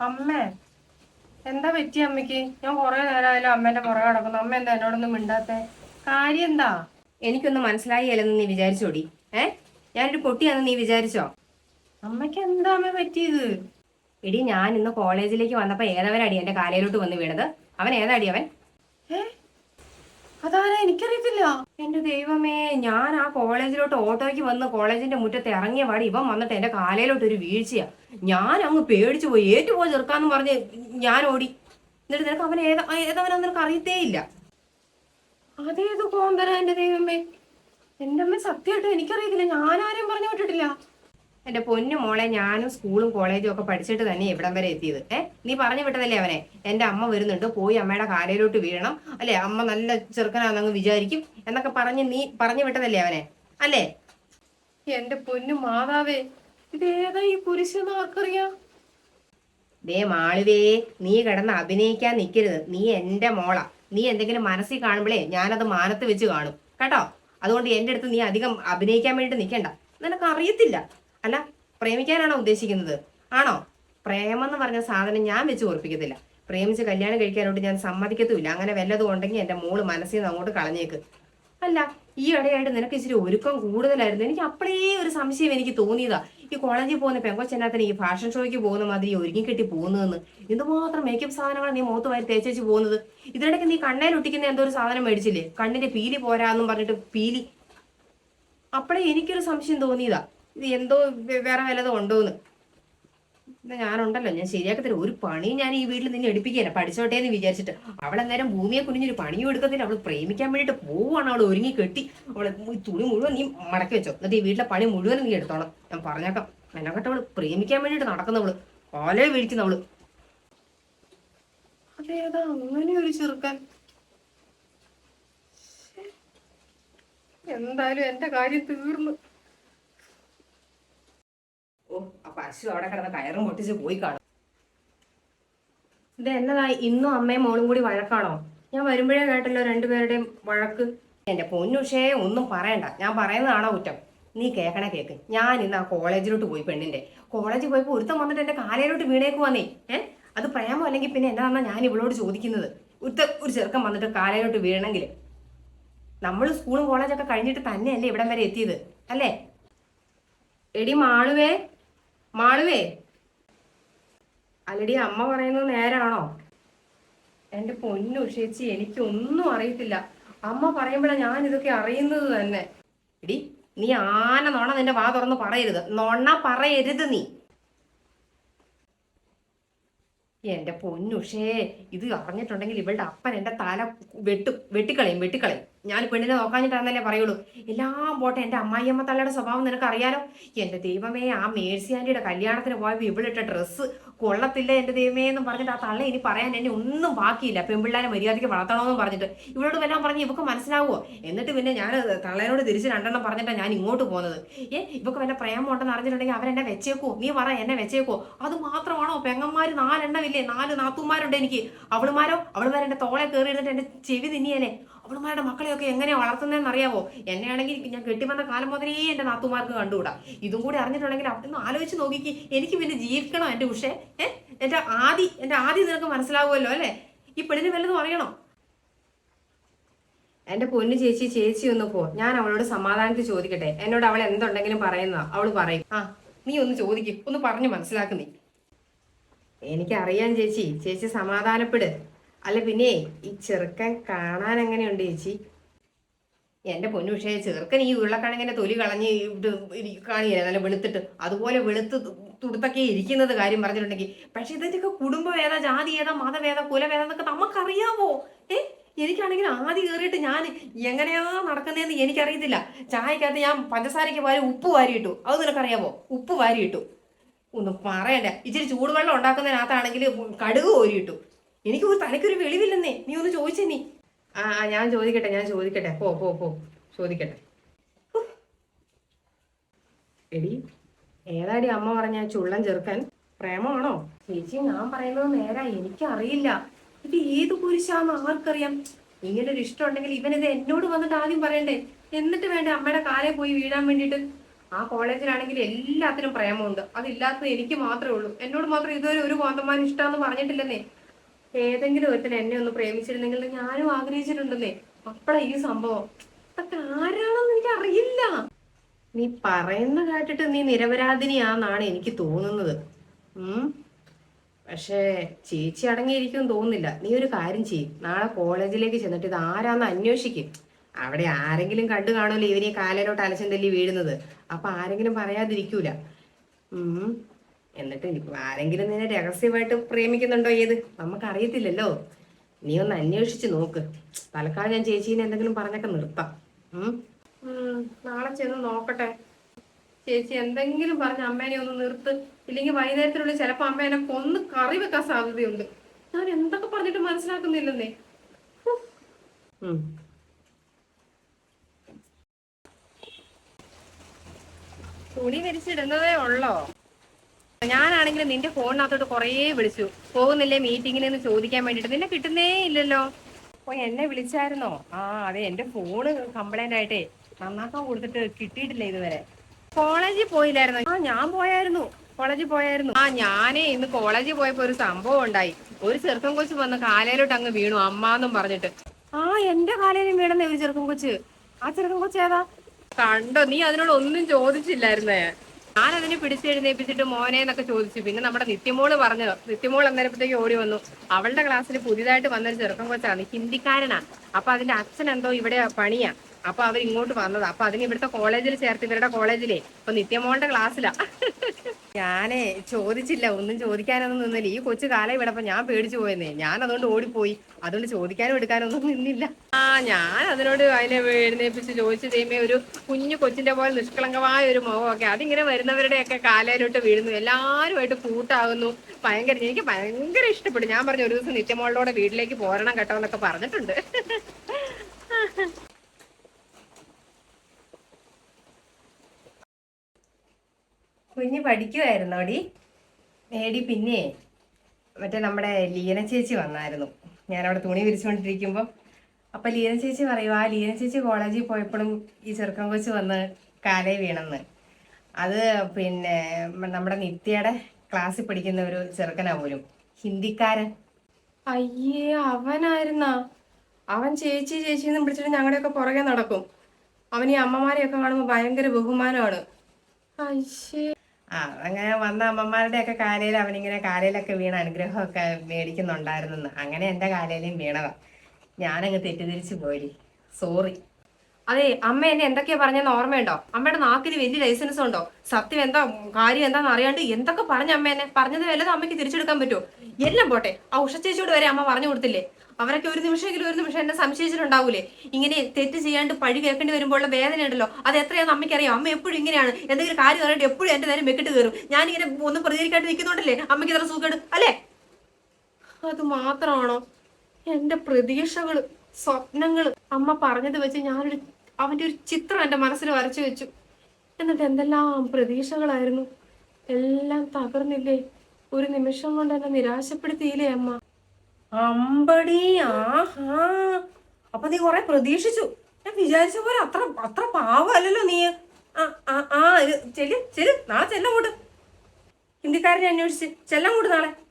അമ്മേ എന്താ പറ്റിയ അമ്മയ്ക്ക്? ഞാൻ കുറെ നേരമായാലും അമ്മേന്റെ പുറകെ കിടക്കുന്നു അമ്മ എന്താ എന്നോടൊന്നും മിണ്ടാത്തെ? കാര്യം എന്താ? എനിക്കൊന്നും മനസ്സിലായില്ലെന്ന് നീ വിചാരിച്ചോടി. ഏ? ഞാനൊരു പൊട്ടിയാന്ന് നീ വിചാരിച്ചോ? അമ്മയ്ക്ക് എന്താ അമ്മ പറ്റിയത്? എടി ഞാൻ ഇന്ന് കോളേജിലേക്ക് വന്നപ്പോ ഏതവനടി എന്റെ കാലയിലോട്ട് വന്ന് വീണത്? അവൻ ഏതാടി അവൻ? ഏ? അതാരാ? എനിക്കറിയത്തില്ല. എന്റെ ദൈവമേ ഞാൻ ആ കോളേജിലോട്ട് ഓട്ടോയ്ക്ക് വന്ന് കോളേജിന്റെ മുറ്റത്ത് ഇറങ്ങിയ പാടി ഇവൻ വന്നിട്ട് എന്റെ കാലയിലോട്ട് ഒരു വീഴ്ചയാ. ഞാൻ അങ്ങ് പേടിച്ചു പോയി. ഏറ്റുപോയി ചെറുക്കാന്ന് പറഞ്ഞ് ഞാൻ ഓടി. എന്നിട്ട് നിനക്ക് അവൻ ഏതാ ഏതവനാന്ന് നിനക്ക് അറിയത്തേ ഇല്ല അതേത് കോന്തരാ എന്റെ ദൈവമേ? എന്റെ അമ്മ സത്യമായിട്ട് എനിക്കറിയത്തില്ല. ഞാൻ ആരെയും പറഞ്ഞു വിട്ടിട്ടില്ല. എന്റെ പൊന്നു മോളെ ഞാനും സ്കൂളും കോളേജും ഒക്കെ പഠിച്ചിട്ട് തന്നെ ഇവിടം വരെ എത്തിയത്. ഏ നീ പറഞ്ഞു വിട്ടതല്ലേ അവനെ? എന്റെ അമ്മ വരുന്നുണ്ട് പോയി അമ്മയുടെ കാലയിലോട്ട് വീഴണം. അല്ലെ? അമ്മ നല്ല ചെറുക്കനാണെന്ന് വിചാരിക്കും എന്നൊക്കെ പറഞ്ഞ് നീ പറഞ്ഞു വിട്ടതല്ലേ അവനെ? അല്ലേ? എന്റെ പൊന്നു മാതാവേ ഇതേതാ ഈ ആർക്കറിയാം ദേ മാളുവേ നീ കിടന്ന് അഭിനയിക്കാൻ നിൽക്കരുത് നീ എന്റെ മോളാ. നീ എന്തെങ്കിലും മനസ്സിൽ കാണുമ്പോഴേ ഞാനത് മാനത്ത് വെച്ച് കാണും. കേട്ടോ? അതുകൊണ്ട് എന്റെ അടുത്ത് നീ അധികം അഭിനയിക്കാൻ വേണ്ടിട്ട് നിൽക്കണ്ട നിനക്ക് അറിയത്തില്ല. അല്ല പ്രേമിക്കാനാണോ ഉദ്ദേശിക്കുന്നത്? ആണോ? പ്രേമം എന്ന് പറഞ്ഞ സാധനം ഞാൻ വെച്ച് ഓർപ്പിക്കത്തില്ല. പ്രേമിച്ച് കല്യാണം കഴിക്കാനോട്ട് ഞാൻ സമ്മതിക്കത്തുമില്ല. അങ്ങനെ വല്ലതും ഉണ്ടെങ്കിൽ എന്റെ മോൾ മനസ്സിൽ നിന്ന് അങ്ങോട്ട് കളഞ്ഞേക്ക്. അല്ല ഈ ഇടയായിട്ട് നിനക്ക് ഇച്ചിരി ഒരുക്കം കൂടുതലായിരുന്നു. എനിക്ക് അപ്പോഴേ ഒരു സംശയം എനിക്ക് തോന്നിയതാ. ഈ കോളേജിൽ പോകുന്ന പെങ്കൊച്ചനാത്തിന് ഈ ഫാഷൻ ഷോയ്ക്ക് പോകുന്ന മാതിരി ഒരുങ്ങി കെട്ടി പോകുന്നതെന്ന്. എന്തുമാത്രം മേക്കപ്പ് സാധനങ്ങളാണ് നീ മുഖത്ത് വാരി തേച്ചു പോകുന്നത്? ഇതിനിടയ്ക്ക് നീ കണ്ണേൽ ഒട്ടിക്കുന്ന എന്തോ ഒരു സാധനം മേടിച്ചില്ലേ? കണ്ണിന്റെ പീലി പോരാന്നും പറഞ്ഞിട്ട് പീലി. അപ്പോഴേ എനിക്കൊരു സംശയം തോന്നിയതാ. ഇത് എന്തോ വേറെ വല്ലതും ഉണ്ടോന്ന്. എന്നാ ഞാനുണ്ടല്ലോ ഞാൻ ശരിയാക്കി തരാം ഒരു പണിയും ഞാൻ ഈ വീട്ടിൽ നിന്നെ എടുപ്പിക്കുകയല്ല. പഠിച്ചോട്ടെ എന്ന് വിചാരിച്ചിട്ട്. അവൾ അന്നേരം ഭൂമിയെ കുനിഞ്ഞൊരു പണിയും എടുക്കത്തില്ല. അവൾ പ്രേമിക്കാൻ വേണ്ടിയിട്ട് പോവാണ് അവൾ ഒരുങ്ങി കെട്ടി. അവളെ തുണി മുഴുവൻ നീ മടക്കി വെച്ചോ. എന്നിട്ട് ഈ വീട്ടിലെ പണി മുഴുവൻ നീ എടുത്തോളാം ഞാൻ പറഞ്ഞേക്കാം. എന്നെക്കട്ട് അവൾ പ്രേമിക്കാൻ വേണ്ടിയിട്ട് നടക്കുന്നവൾ. ഓലെ വീഴിക്കുന്നവൾ അതേതാ അങ്ങനെ ഒരു ചെറുക്കൻ. എന്തായാലും എന്റെ കാര്യം തീർന്നു ഓ ആ പശു അവിടെ കിടന്ന് കയറും പൊട്ടിച്ച് പോയി കാണും. ഇത് എന്നതായി? ഇന്നും അമ്മയും മോളും കൂടി വഴക്കാണോ? ഞാൻ വരുമ്പോഴേ കേട്ടല്ലോ രണ്ടുപേരുടെയും വഴക്ക്. എന്റെ പൊന്നുഷേ ഒന്നും പറയണ്ട. ഞാൻ പറയുന്നതാണോ കുറ്റം? നീ കേക്കണേ കേക്ക്. ഞാൻ ഇന്ന് ആ കോളേജിലോട്ട് പോയി പെണ്ണിന്റെ. കോളേജിൽ പോയപ്പോ ഒരുത്തം വന്നിട്ട് എന്റെ കാലയിലോട്ട് വീണേക്ക് വന്നേ. ഏ? അത് പ്രേമോ അല്ലെങ്കിൽ പിന്നെ എന്താണെന്നാ ഞാൻ ഇവളോട് ചോദിക്കുന്നത്? ഒരുത്ത ഒരു ചെറുക്കൻ വന്നിട്ട് കാലയിലോട്ട് വീഴണമെങ്കിൽ. നമ്മൾ സ്കൂളും കോളേജൊക്കെ കഴിഞ്ഞിട്ട് തന്നെയല്ലേ ഇവിടം വരെ എത്തിയത്? അല്ലേ? എടി മാളുവേ മാളുവേ. അല്ലടി അമ്മ പറയുന്നത് നേരാണോ? എന്റെ പൊന്നു ചേച്ചി എനിക്കൊന്നും അറിയത്തില്ല. അമ്മ പറയുമ്പോഴാണ് ഞാൻ ഇതൊക്കെ അറിയുന്നത് തന്നെ. എടി നീ ആന നോണ നിന്റെ വാ തുറന്ന് പറയരുത്. നോണ പറയരുത് നീ. എന്റെ പൊന്നുഷേ ഇത് അറിഞ്ഞിട്ടുണ്ടെങ്കിൽ ഇവളുടെ അപ്പൻ എന്റെ തല വെട്ടു വെട്ടിക്കളയും വെട്ടിക്കളയും. ഞാൻ പെണ്ണിനെ നോക്കാഞ്ഞിട്ടാണെന്നല്ലേ പറയുള്ളൂ. എല്ലാം പോട്ടെ എന്റെ അമ്മായിയമ്മ തള്ളയുടെ സ്വഭാവം നിനക്ക് അറിയാലോ എന്റെ ദൈവമേ ആ മേഴ്സി ആന്റിയുടെ കല്യാണത്തിന് പോയപ്പോൾ ഇവളിട്ട ഡ്രസ്സ് കൊള്ളത്തില്ല എന്റെ ദൈവമേ എന്ന് പറഞ്ഞിട്ട് ആ തള്ള ഇനി പറയാൻ എന്നെ ഒന്നും ബാക്കിയില്ല. പെൺപിള്ളേരെ മര്യാദയ്ക്ക് വളർത്തണമെന്ന് പറഞ്ഞിട്ട്. ഇവളോട് വല്ലതും പറഞ്ഞ് ഇവക്ക് മനസ്സിലാവുമോ എന്നിട്ട് പിന്നെ ഞാൻ തള്ളേനോട് തിരിച്ച് രണ്ടെണ്ണം പറഞ്ഞിട്ടാണ് ഞാൻ ഇങ്ങോട്ട് പോകുന്നത് ഏ ഇവക്ക് വല്ല പ്രേമം ഉണ്ടെന്ന് അറിഞ്ഞിട്ടുണ്ടെങ്കിൽ അവരെന്നെ വെച്ചേക്കോ? നീ പറ എന്നെ വെച്ചേക്കോ? അത് മാത്രമാണോ പെങ്ങന്മാർ നാലെണ്ണമില്ലേ? നാല് നാത്തുമാരുണ്ട് എനിക്ക്. അവളുമാരോ? അവളുമാരെ എന്റെ തോളെ കയറി ഇരുന്നിട്ട് എന്റെ ചെവി തിന്നിയേനെ. അവളുമാരുടെ മക്കളെയൊക്കെ എങ്ങനെയാ വളർത്തുന്നതെന്ന് അറിയാവോ എന്നെയാണെങ്കിൽ ഞാൻ കെട്ടിവന്ന കാലം മുതലേ എന്റെ നാത്തുമാർക്ക് കണ്ടുകൂടാ. ഇതും കൂടി അറിഞ്ഞിട്ടുണ്ടെങ്കിൽ അവിടെ ആലോചിച്ച് നോക്കിക്ക്. എനിക്ക് പിന്നെ ജീവിക്കണോ എന്റെ ഉഷേ. ഏഹ് എന്റെ ആദി എന്റെ ആദി നിനക്ക് മനസ്സിലാവുമല്ലോ അല്ലേ? ഈ പെണ്ണിന് വല്ലതും അറിയണോ? എന്റെ പൊന്നു ചേച്ചി ചേച്ചി ഒന്ന് പോ. ഞാൻ അവളോട് സമാധാനത്തിൽ ചോദിക്കട്ടെ. എന്നോട് അവൾ എന്തുണ്ടെങ്കിലും പറയുന്നതാ അവൾ പറയും. ആ നീ ഒന്ന് ചോദിക്കും. ഒന്ന് പറഞ്ഞു മനസ്സിലാക്കുന്നേ എനിക്കറിയാം ചേച്ചി. ചേച്ചി സമാധാനപ്പെട്. അല്ല പിന്നെ ഈ ചെറുക്കൻ കാണാൻ എങ്ങനെയുണ്ട് ചേച്ചി? എന്റെ പൊന്നു പക്ഷേ ചെറുക്കൻ ഈ ഉരുളക്കിഴങ്ങിന്റെ തൊലി കളഞ്ഞ് കാണില്ലേ നല്ല വെളുത്തിട്ട്. അതുപോലെ വെളുത്ത് തുടുത്തൊക്കെ ഇരിക്കുന്നത് കാര്യം പറഞ്ഞിട്ടുണ്ടെങ്കിൽ. പക്ഷെ ഇതിന്റെയൊക്കെ കുടുംബം ഏതാ ജാതി ഏതാ മതവേദ കുലവേദ എന്നൊക്കെ നമുക്കറിയാമോ ഏ? എനിക്കാണെങ്കിൽ ആദ്യം കയറിയിട്ട് ഞാൻ എങ്ങനെയാ നടക്കുന്നതെന്ന് എനിക്കറിയത്തില്ല. ചായക്കകത്ത് ഞാൻ പഞ്ചസാരയ്ക്ക് വാരി ഉപ്പ് വാരിയിട്ടു. അത് നിനക്കറിയാമോ ഉപ്പ് വാരിയിട്ടു. ഒന്നും പറയണ്ട. ഇച്ചിരി ചൂടുവെള്ളം ഉണ്ടാക്കുന്നതിനകത്താണെങ്കിൽ കടുക് കോരിയിട്ടു. എനിക്ക് ഒരു തലയ്ക്കൊരു വെളിവില്ലെന്നേ. നീ ഒന്ന് ചോദിച്ചേ നീ. ആ ഞാൻ ചോദിക്കട്ടെ ഞാൻ ചോദിക്കട്ടെ. പോ പോ പോ. ചോദിക്കട്ടെ. എടി ഏതാടി അമ്മ പറഞ്ഞ ചുള്ളൻ ചെറുക്കൻ? പ്രേമമാണോ? ചേച്ചി ഞാൻ പറയുന്നത് നേരാ. എനിക്കറിയില്ല. ഇത് ഏത് കുരിശാന്ന് ആർക്കറിയാം? ഇങ്ങനെ ഒരു ഇഷ്ടം ഉണ്ടെങ്കിൽ ഇവനിത് എന്നോട് വന്നിട്ട് ആദ്യം പറയണ്ടേ? എന്നിട്ട് വേണ്ട അമ്മയുടെ കാലേ പോയി വീഴാൻ വേണ്ടിട്ട് ആ കോളേജിലാണെങ്കിൽ എല്ലാത്തിനും പ്രേമമുണ്ട്. അതില്ലാത്തത് എനിക്ക് മാത്രമേ ഉള്ളൂ. എന്നോട് മാത്രം ഇതുവരെ ഒരു കോന്തമാൻ ഇഷ്ടമെന്ന് പറഞ്ഞിട്ടില്ലെന്നേ. ഏതെങ്കിലും ഒരുത്തിന് എന്നെ ഒന്ന് പ്രേമിച്ചിരുന്നെങ്കിൽ ഞാനും ആഗ്രഹിച്ചിട്ടുണ്ടെന്നേ. അപ്പഴാ ഈ സംഭവം. അതൊക്കെ ആരാണെന്ന് എനിക്ക് അറിയില്ല നീ പറയുന്ന കേട്ടിട്ട് നീ നിരപരാധിനിയാന്നാണ് എനിക്ക് തോന്നുന്നത്. ഉം? പക്ഷേ ചേച്ചി അടങ്ങിയിരിക്കും തോന്നുന്നില്ല. നീ ഒരു കാര്യം ചെയ്യും. നാളെ കോളേജിലേക്ക് ചെന്നിട്ട് ഇത് ആരാന്ന് അന്വേഷിക്കും. അവിടെ ആരെങ്കിലും കണ്ടു കാണുമല്ലോ ഇവനെ കാലിലോട്ട് അലച്ചൻ തല്ലി വീഴുന്നത്. അപ്പൊ ആരെങ്കിലും പറയാതിരിക്കൂല. ഉം? എന്നിട്ട് ഇനി ആരെങ്കിലും നിന്നെ രഹസ്യമായിട്ട് പ്രേമിക്കുന്നുണ്ടോ ഏത്? നമുക്കറിയത്തില്ലല്ലോ. നീ ഒന്ന് അന്വേഷിച്ച് നോക്ക്. തൽക്കാലം ഞാൻ ചേച്ചീനെ എന്തെങ്കിലും പറഞ്ഞൊക്കെ നിർത്താം. നാളെ ചെന്ന് നോക്കട്ടെ. ചേച്ചി എന്തെങ്കിലും പറഞ്ഞ അമ്മേനെ ഒന്ന് നിർത്ത്. ഇല്ലെങ്കിൽ വൈകുന്നേരത്തിനുള്ളിൽ ചിലപ്പോ അമ്മേനെ കൊന്ന് കറി വെക്കാൻ സാധ്യതയുണ്ട്. ഞാൻ എന്തൊക്കെ പറഞ്ഞിട്ട് മനസ്സിലാക്കുന്നില്ലെന്നേ. ഉം. തുണി വിരിച്ചിടുന്നതേ ഉള്ളോ? ഞാനാണെങ്കിൽ നിന്റെ ഫോണിനകത്തോട്ട് കുറേ വിളിച്ചു. പോകുന്നില്ലേ മീറ്റിങ്ങിന് എന്ന് ചോദിക്കാൻ വേണ്ടിട്ട് നിന്നെ കിട്ടുന്നേ ഇല്ലല്ലോ. ഓ എന്നെ വിളിച്ചായിരുന്നോ? ആ അതെ എന്റെ ഫോണ് കംപ്ലൈന്റ് ആയിട്ടേ നന്നാക്കാൻ കൊടുത്തിട്ട് കിട്ടിയിട്ടില്ല ഇതുവരെ. കോളേജിൽ പോയില്ലായിരുന്നു? ആ ഞാൻ പോയായിരുന്നു. കോളേജിൽ പോയായിരുന്നു. ആ ഞാനേ ഇന്ന് കോളേജിൽ പോയപ്പോ ഒരു സംഭവം ഉണ്ടായി. ഒരു ചെറുക്കൻ കൊച്ചു വന്ന് കാലയിലോട്ട് അങ്ങ് വീണു അമ്മാന്നും പറഞ്ഞിട്ട്. ആ എന്റെ കാലയിലും വീണെന്നേ ഒരു ചെറുക്കൻ കൊച്ച്. ആ ചെറുക്കൻ കൊച്ച് ഏതാ? കണ്ടോ നീ അതിനോട് ഒന്നും ചോദിച്ചില്ലായിരുന്നേ? ഞാൻ അതിനെ പിടിച്ചെഴുന്നേപ്പിച്ചിട്ട് മോനെ എന്നൊക്കെ ചോദിച്ചു. പിന്നെ നമ്മുടെ നിത്യമോൾ പറഞ്ഞു നിത്യമോൾ അന്നേരപ്പത്തേക്ക് ഓടി വന്നു. അവളുടെ ക്ലാസ്സിൽ പുതിയതായിട്ട് വന്നൊരു ചെറുക്കൻ കൊച്ചാണ് ഹിന്ദിക്കാരനാ. അപ്പൊ അതിന്റെ അച്ഛൻ എന്തോ ഇവിടെ പണിയാ. അപ്പൊ അവർ ഇങ്ങോട്ട് വന്നതാ. അപ്പൊ അതിന് ഇവിടുത്തെ കോളേജിൽ ചേർത്ത് ഇവരുടെ കോളേജിലെ. അപ്പൊ നിത്യമോളുടെ ക്ലാസ്സിലാ. ഞാനേ ചോദിച്ചില്ല ഒന്നും ചോദിക്കാനൊന്നും നിന്നില്ല. ഈ കൊച്ചു കാലം വിടപ്പോ ഞാൻ പേടിച്ചു പോയെന്നേ. ഞാൻ അതുകൊണ്ട് ഓടിപ്പോയി. അതുകൊണ്ട് ചോദിക്കാനും എടുക്കാനൊന്നും നിന്നില്ല. ആ ഞാൻ അതിനോട് അതിനെ എഴുന്നേപ്പിച്ച് ചോദിച്ചു ചെയ്യുമ്പോ ഒരു കുഞ്ഞു കൊച്ചിന്റെ പോലെ നിഷ്കളങ്കമായ ഒരു മുഖമൊക്കെ. അതിങ്ങനെ വരുന്നവരുടെയൊക്കെ കാലയിലോട്ട് വീഴുന്നു. എല്ലാവരുമായിട്ട് കൂട്ടാകുന്നു. ഭയങ്കര എനിക്ക് ഭയങ്കര ഇഷ്ടപ്പെട്ടു. ഞാൻ പറഞ്ഞു ഒരു ദിവസം നിത്യമോളോടെ വീട്ടിലേക്ക് പോരണം കേട്ടോ എന്നൊക്കെ പറഞ്ഞിട്ടുണ്ട്. കുഞ്ഞ് പഠിക്കുമായിരുന്നോടി മേടി പിന്നെ മറ്റേ നമ്മുടെ ലീന ചേച്ചി വന്നായിരുന്നു. ഞാനവിടെ തുണി വിരിച്ചുകൊണ്ടിരിക്കുമ്പോൾ അപ്പം ലീന ചേച്ചി പറയും ആ ലീന ചേച്ചി കോളേജിൽ പോയപ്പോഴും ഈ ചെറുക്കൻ കൊച്ച് വന്ന് കാലേ വീണെന്ന്. അത് പിന്നെ നമ്മുടെ നിത്യയുടെ ക്ലാസ്സിൽ പഠിക്കുന്ന ഒരു ചെറുക്കനാ പോലും. ഹിന്ദിക്കാരൻ. അയ്യേ അവനായിരുന്നാ. അവൻ ചേച്ചി ചേച്ചി എന്ന് വിളിച്ചിട്ട് ഞങ്ങളുടെയൊക്കെ പുറകെ നടക്കും. അവൻ ഈ അമ്മമാരെയൊക്കെ കാണുമ്പോൾ ഭയങ്കര ബഹുമാനമാണ്. ആ അങ്ങനെ വന്ന അമ്മമാരുടെ ഒക്കെ കാലയിൽ അവനിങ്ങനെ കാലയിലൊക്കെ വീണ അനുഗ്രഹമൊക്കെ മേടിക്കുന്നുണ്ടായിരുന്നെന്ന്. അങ്ങനെ എന്റെ കാലയിലും വീണതാ. ഞാനങ്ങ് തെറ്റിദ്ധരിച്ചു പോയി. സോറി അതെ അമ്മ എന്നെ എന്തൊക്കെയാ പറഞ്ഞെന്ന് ഓർമ്മയുണ്ടോ? അമ്മയുടെ നാക്കിന് വലിയ ലൈസൻസ് ഉണ്ടോ? സത്യം എന്താ കാര്യം എന്താന്ന് അറിയാണ്ട് എന്തൊക്കെ പറഞ്ഞ അമ്മ എന്നെ? പറഞ്ഞത് വല്ലതും അമ്മയ്ക്ക് തിരിച്ചെടുക്കാൻ പറ്റുമോ എല്ലാം പോട്ടെ ആ ഉഷ ചേച്ചിയോട് വരെ അമ്മ പറഞ്ഞു കൊടുത്തില്ലേ? അവരൊക്കെ ഒരു നിമിഷമെങ്കിലും ഒരു നിമിഷം എന്നെ സംശയിച്ചിട്ടുണ്ടാവൂലേ? ഇങ്ങനെ തെറ്റ് ചെയ്യാണ്ട് പഴി കേൾക്കേണ്ടി വരുമ്പോഴുള്ള വേദന ഉണ്ടല്ലോ അത് എത്രയാണെന്ന് അമ്മയ്ക്ക് അറിയാം അമ്മ എപ്പോഴും ഇങ്ങനെയാണ്. എന്തെങ്കിലും കാര്യം പറഞ്ഞിട്ട് എപ്പോഴും എന്റെ നേരം വെക്കിട്ട് കയറും. ഞാനിങ്ങനെ ഒന്നും പ്രതികരിക്കാണ്ട് നിൽക്കുന്നുണ്ടല്ലേ? അമ്മയ്ക്ക് ഇത്ര സുഖം അല്ലേ? അത് മാത്രമാണോ? എന്റെ പ്രതീക്ഷകൾ സ്വപ്നങ്ങൾ. അമ്മ പറഞ്ഞത് വെച്ച് ഞാനൊരു അവന്റെ ഒരു ചിത്രം എന്റെ മനസ്സിൽ വരച്ചു വെച്ചു. എന്നിട്ട് എന്തെല്ലാം പ്രതീക്ഷകളായിരുന്നു. എല്ലാം തകർന്നില്ലേ. ഒരു നിമിഷം കൊണ്ട് എന്നെ നിരാശപ്പെടുത്തിയില്ലേ അമ്മ. അമ്പടി ആഹാ. അപ്പൊ നീ കൊറേ പ്രതീക്ഷിച്ചു. ഞാൻ വിചാരിച്ച പോലെ അത്ര അത്ര പാവല്ലോ നീ. ആ ആ ചെല്ല് ചെല്ല്. നാളെ ചെല്ലങ്ങോട്ട്. ഹിന്ദിക്കാരനെ അന്വേഷിച്ച്. ചെല്ലങ്ങോട്ട് നാളെ.